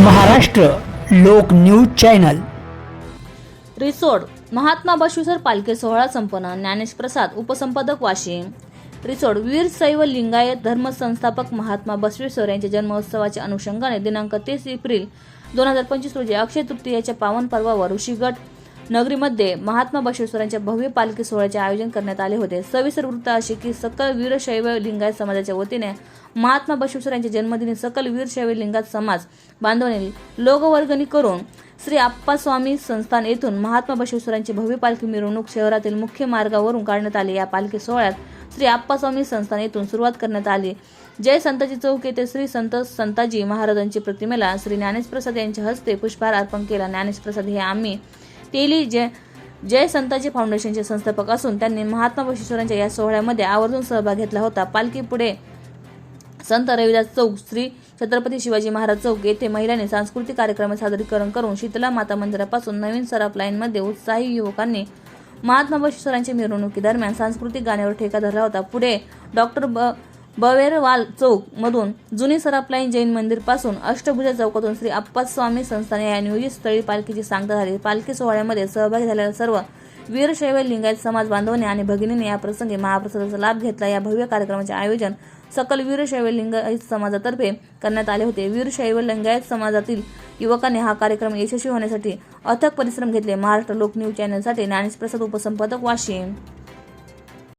Maharashtra Lok news channel. Risod Mahatma बशुसर पालखी सोहळा संपन्न ज्ञानेश प्रसाद उपसंपादक वाशिम. रिसोड वीर शैव लिंगायत धर्म संस्थापक महात्मा बसवेश्वर यांच्या जन्मोत्सवाच्या अनुषंगाने दिनांक तीस एप्रिल दोन हजार पंचवीस रोजी अक्षय तृतीयाच्या पावन पर्वावर ऋषीगड नगरीमध्ये महात्मा बसवेश्वरांच्या भव्य पालखी सोहळ्याचे आयोजन करण्यात आले होते. सविस्तर वृत्त असे की सकल वीरशैव लिंगायत समाजाच्या वतीने महात्मा बशवेश्वरांच्या जन्मदिनी सकल वीरशैव लिंगायत समाज बांधवांनी लोकवर्गणी करून श्री आप्पास्वामी संस्थान येथून महात्मा बसवेश्वरांची भव्य पालखी मिरवणूक शहरातील मुख्य मार्गावरून काढण्यात आली. या पालखी सोहळ्यात श्री आप्पास्वामी संस्थान येथून सुरुवात करण्यात आली. जय संताजी चौक येथे श्री संत संताजी महाराजांची प्रतिमेला श्री ज्ञानेश प्रसाद यांच्या हस्ते पुष्पहार अर्पण केला. ज्ञानेश प्रसाद हे आम्ही तेली जय जय संताजी फाउंडेशनचे संस्थापक असून त्यांनी महात्मा बसेश्वरांच्या या सोहळ्यामध्ये आवर्जून सहभाग घेतला होता. पालखी पुढे संत रविदास चौक श्री छत्रपती शिवाजी महाराज चौक येथे महिलांनी सांस्कृतिक कार्यक्रम सादरीकरण करून शीतला माता मंदिरापासून नवीन सराफ लाईनमध्ये उत्साही युवकांनी महात्मा बशेश्वरांच्या मिरवणुकीदरम्यान सांस्कृतिक गाण्यावर ठेका धरला होता. पुढे डॉक्टर ब बवेरवाल चौक मधून जुनी सरापलाईन जैन मंदिरपासून अष्टभुजा चौकातून श्री आप्पास्वामी संस्थान या नियोजित स्थळी पालखीची सांगता झाली. पालखी सोहळ्यामध्ये सहभागी झालेल्या सर्व वीरशैव लिंगायत समाज बांधवांनी आणि भगिनींनी या प्रसंगी महाप्रसादाचा लाभ घेतला. या भव्य कार्यक्रमाचे आयोजन सकल वीरशैव लिंगायत समाजातर्फे करण्यात आले होते. वीरशैव लिंगायत समाजातील युवकांनी हा कार्यक्रम यशस्वी होण्यासाठी अथक परिश्रम घेतले. महाराष्ट्र लोक न्यूज चॅनलसाठी ज्ञानेश प्रसाद उपसंपादक वाशिम.